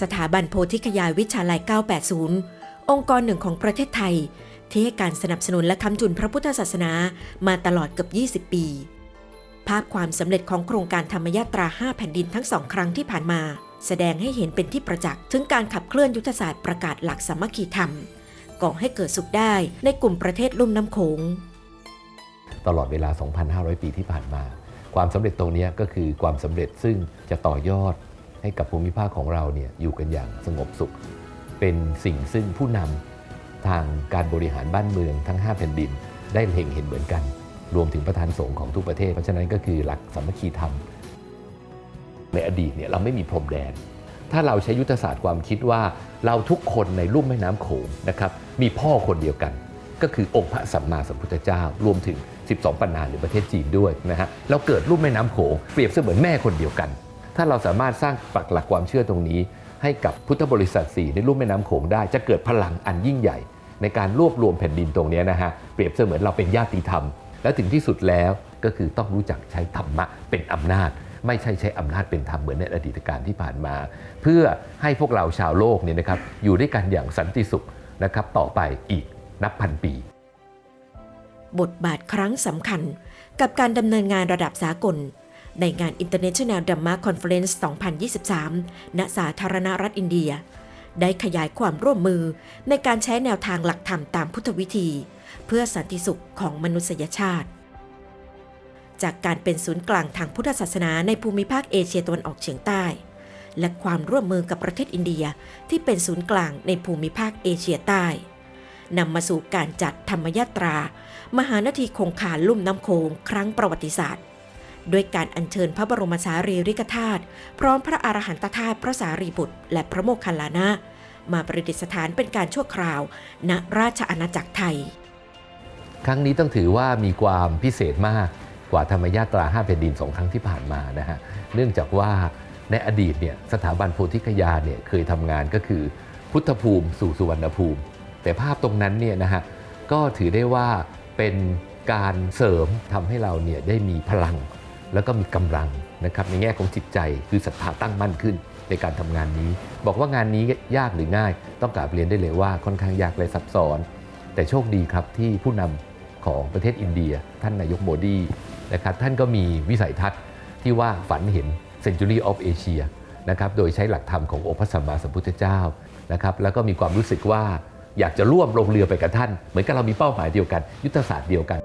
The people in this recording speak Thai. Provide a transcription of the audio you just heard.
สถาบันโพธิคยายวิชาลัย 980 องค์กรหนึ่งของประเทศไทย ที่ให้การสนับสนุนและค้ำจุนพระพุทธศาสนามาตลอดเกือบ 20 ปี ภาพความสำเร็จของโครงการธรรมยาตรา 5 แผ่นดินทั้งสองครั้งที่ผ่านมา แสดงให้เห็นเป็นที่ประจักษ์ถึงการขับเคลื่อนยุทธศาสตร์ประกาศหลักสามัคคีธรรมก่อให้เกิดสุขได้ในกลุ่มประเทศลุ่มน้ำโขงตลอดเวลา 2,500 ปีที่ผ่านมา ความสำเร็จตรงนี้ก็คือความสำเร็จซึ่งจะต่อยอด ให้กับภูมิภาคของเราเนี่ยอยู่กันอย่างสงบสุข เป็นสิ่งซึ่งผู้นำทางการบริหารบ้านเมืองทั้ง 5 แผ่นดิน ได้เล็งเห็นเหมือนกัน รวมถึงประธานสงฆ์ของทุกประเทศ เพราะฉะนั้นก็คือหลักสามัคคีธรรม ในอดีตเนี่ยเราไม่มีพรมแดน ถ้าเราใช้ยุทธศาสตร์ความคิดว่าเราทุกคนในลุ่มแม่น้ำโขงนะครับมีพ่อคนเดียวกันก็คือองค์พระสัมมาสัมพุทธเจ้า รวมถึง 12 ปันนาหรือประเทศจีนด้วยนะฮะเราเกิดลุ่มแม่น้ำโขงเปรียบเสมือนแม่คนเดียวกัน ถ้าเราสามารถสร้างปักหลักความเชื่อตรงนี้ ให้กับพุทธบริษัทสี่ในลุ่มแม่น้ำโขงได้จะเกิดพลังอันยิ่งใหญ่ ในการรวบรวมแผ่นดินตรงนี้นะฮะเปรียบเสมือนเราเป็นญาติธรรม และถึงที่สุดแล้วก็คือต้องรู้จักใช้ธรรมะเป็นอำนาจ ไม่ใช่ใช้อำนาจเป็นธรรมเหมือนในอดีตการที่ผ่านมา เพื่อให้พวกเราชาวโลกเนี่ยนะครับอยู่ด้วยกันอย่างสันติสุขนะครับต่อไปอีกนับพันปี บทบาทครั้งสำคัญกับการดำเนินงานระดับสากล ในงาน International Dhamma Conference 2023 ณ สาธารณรัฐอินเดีย ได้ขยายความร่วมมือในการใช้แนวทางหลักธรรมตามพุทธวิธี เพื่อสันติสุขของมนุษยชาติ จากการเป็นศูนย์กลางทางพุทธศาสนาในภูมิภาคเอเชียตะวันออกเฉียงใต้ และความร่วมมือกับประเทศอินเดียที่เป็นศูนย์กลางในภูมิภาคเอเชียใต้นำมาสู่การจัดธรรมยาตรา มหานาทีคงคาลุ่มน้ำโขงครั้งประวัติศาสตร์ ด้วยการอัญเชิญพระบรมสารีริกธาตุพร้อมพระอรหันตธาตุพระสารีบุตร และพระโมคคัลลานะมาประดิษฐานเป็นการชั่วคราว ณราชอาณาจักรไทย ครั้งนี้ต้องถือว่ามีความพิเศษมากกว่าธรรมยาตรา5แผ่นดินสองครั้งที่ผ่านมานะฮะเนื่องจากว่าในอดีตเนี่ยสถาบันโพธิคยาเนี่ยเคยทำงานก็คือพุทธภูมิสู่สุวรรณภูมิ แต่ภาพตรงนั้นเนี่ยนะฮะก็ถือได้ว่าเป็นการเสริมทำให้เราเนี่ยได้มีพลัง แล้วก็มีกำลังนะครับในแง่ของจิตใจคือศรัทธาตั้งมั่นขึ้นในการทำงานนี้ บอกว่างานนี้ยากหรือง่าย ต้องกราบเรียนได้เลยว่าค่อนข้างยากและซับซ้อน แต่โชคดีครับที่ผู้นำของประเทศอินเดีย ท่านนายกโมดีนะครับท่านก็มีวิสัยทัศน์ที่ว่าฝันเห็น Century of Asia นะครับโดยใช้หลักธรรมขององค์พระสัมมาสัมพุทธเจ้านะครับแล้วก็มีความรู้สึกว่าอยากจะร่วมลงเรือไปกับท่าน เหมือนกับเรามีเป้าหมายเดียวกัน ยุทธศาสตร์เดียวกัน